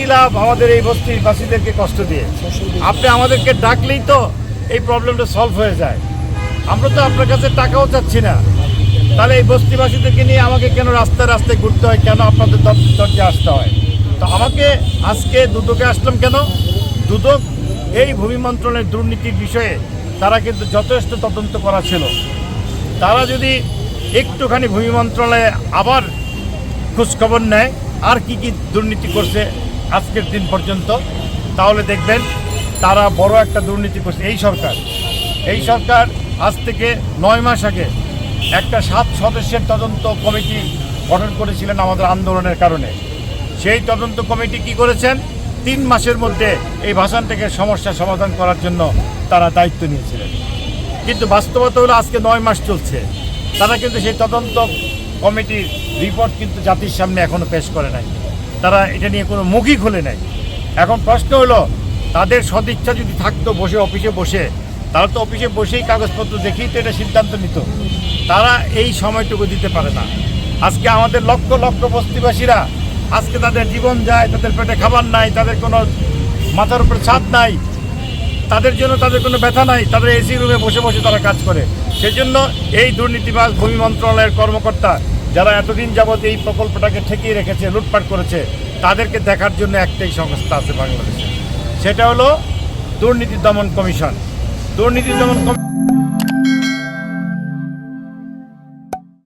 কি লাভ আমাদের এই বস্তির বাসীদেরকে কষ্ট দিয়ে? আপনি আমাদেরকে ডাকলেই তো এই প্রবলেমটা সলভ হয়ে যায়। আমরা তো আপনার কাছে টাকাও চাচ্ছি না। তাহলে এই বস্তিবাসীদেরকে নিয়ে আমাকে কেন রাস্তায় রাস্তায় ঘুরতে হয়? কেন আপনাদের দর- দরজা আসতে হয়? তো আমাকে আজকে দুদকে আসলাম কেন? দুদক এই ভূমি মন্ত্রণালয়ের দুর্নীতির বিষয়ে তারা কিন্তু যথেষ্ট তদন্ত করা ছিল। তারা যদি একটুখানি ভূমি মন্ত্রণালয়ে আবার খোঁজখবর নেয়, আর কি কি দুর্নীতি করছে আজকের দিন পর্যন্ত। তাহলে দেখবেন, তারা বড় একটা দুর্নীতি করছে। এই সরকার এই সরকার আজ থেকে নয় মাস আগে একটা সাত সদস্যের তদন্ত কমিটি গঠন করেছিলেন আমাদের আন্দোলনের কারণে। সেই তদন্ত কমিটি কি করেছেন? তিন মাসের মধ্যে এই ভাষণ থেকে সমস্যা সমাধান করার জন্য তারা দায়িত্ব নিয়েছিলেন। কিন্তু বাস্তবতা হলো আজকে নয় মাস চলছে। তারা কিন্তু সেই তদন্ত কমিটির রিপোর্ট কিন্তু জাতির সামনে এখনও পেশ করে নাই। তারা এটা নিয়ে কোনো মুখই খুলে নেয় এখন প্রশ্ন হলো, তাদের সদিচ্ছা যদি থাকতো বসে অফিসে বসে তারা তো অফিসে বসেই কাগজপত্র দেখেই তো এটা সিদ্ধান্ত নিত। তারা এই সময়টুকু দিতে পারে না। আজকে আমাদের লক্ষ লক্ষ বস্তিবাসীরা, আজকে তাদের জীবন যায়, তাদের পেটে খাবার নাই, তাদের কোনো মাথার উপরে ছাদ নাই, তাদের জন্য তাদের কোনো ব্যথা নাই, তাদের এসি রুমে বসে বসে তারা কাজ করে। সেজন্য এই দুর্নীতিবাজ ভূমি মন্ত্রণালয়ের কর্মকর্তা যারা এতদিন যাবৎ এই প্রকল্পটাকে ঠেকিয়ে রেখেছে, লুটপাট করেছে, তাদেরকে দেখার জন্য একটাই সংস্থা আছে বাংলাদেশে। সেটা হলো দুর্নীতি দমন কমিশন। দুর্নীতি দমন কমিশন